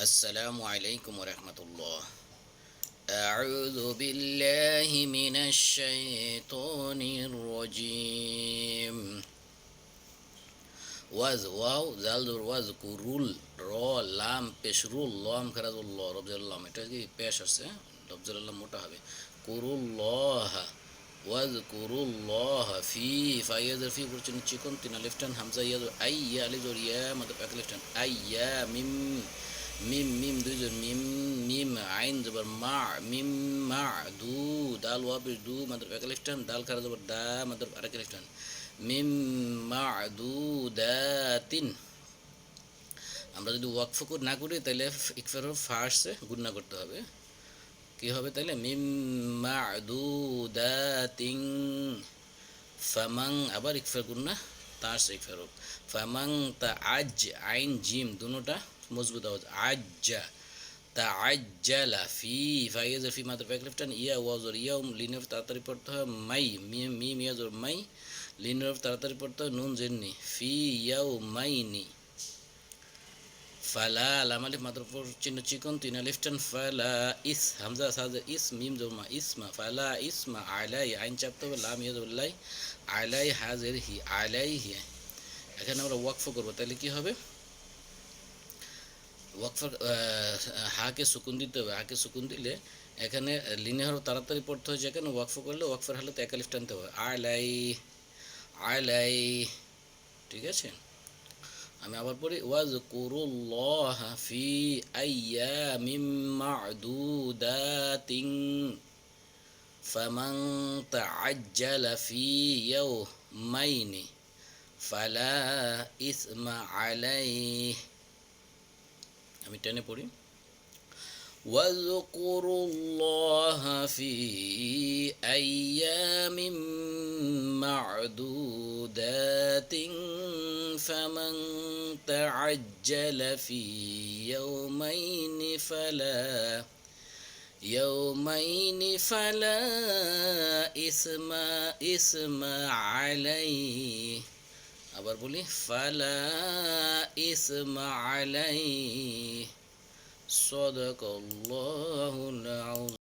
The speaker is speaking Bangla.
السلام عليكم ورحمة الله أعوذ بالله من الشيطان الرجيم ওয়াজ ওয়াও জালদুর ওয়াজ কুরুল র লাম পেশরুল লম খারাজুল্লাহ রবজুল্লাম এটা কি পেশ আছে রবজুল্লাহ মোটা হবে কুরুল্লাহ ওয়াজ কুরুল্লাহ ফি ফাইয়াজের ফি করছেন চিকন তিনা লেফট হ্যান্ড হামজা ইয়াদ আইয়া আলি জোর ইয়া মতলব এক লেফট হ্যান্ড আইয়া মিম মিম মিম দুই মিম মিম আইন জবর মা মিম মা দু দাল ওয়াবিস দু মতলব এক হ্যান্ড দাল খারা জবর দা মতলব আরেক হ্যান্ড মিম মাদুদাতিন আমরা যদি ওয়াকফ না করি তাহলে ইকফার ফার্স্টে গুণনা করতে হবে কি হবে তাহলে মিম মাদুদাতিন ফামাং আবার ইকফার গুণনা তার ইকফার ফামাং তা আজ আইন জিম দুটোটা মজবুত আওয়াজ আজ্জা তা আজ্জালা ফি ফাইয়াজ ফি মাত্র ফ্যাক লেফটান ইয়া ওয়াজর ইয়া লিনের তাড়াতাড়ি পড়তে হয় মাই মি মি মিয়াজর মাই লিনের তাড়াতাড়ি পড়তে হয় নুন জেননি ফি ইয়াও মাইনি ফালা লাম আলিফ মাত্র চিহ্ন চিকন তিন আলিফটান ফালা ইস হামজা সাজ ইস মিম জমা ইসমা ফালা ইসমা আলাই আইন চাপতে হবে লাম ইয়াজুল্লাই আলাই হাজের হি আলাই হি এখানে আমরা ওয়াকফ করব তাহলে কি হবে ওয়াকফার হাকে সুকুন দিতে হবে। হাকে সুকুন দিলে এখানে লিনে হরফ তাড়াতাড়ি পড়তে হয় যেখানে ওয়াকফ করলে ওয়াকফার হালতে একালিফ টানতে হবে। আলাই আলাই ঠিক আছে? আমি আবার পড়ি ওয়াজ কুরুল্লাহ ফি আইয়ামিম মা'দুদাতিন ফামান তা'আজ্জালা ফি ইয়াওমাইনি ফালা ইসমা আলাইহি। আমি টেনে পড়ি واذكروا الله في أيام معدودات فمن تعجل في يومين فلا يومين فلا إثم إثم عليه আবার বলি ফালা ইসমা আলাই صدق الله العظيم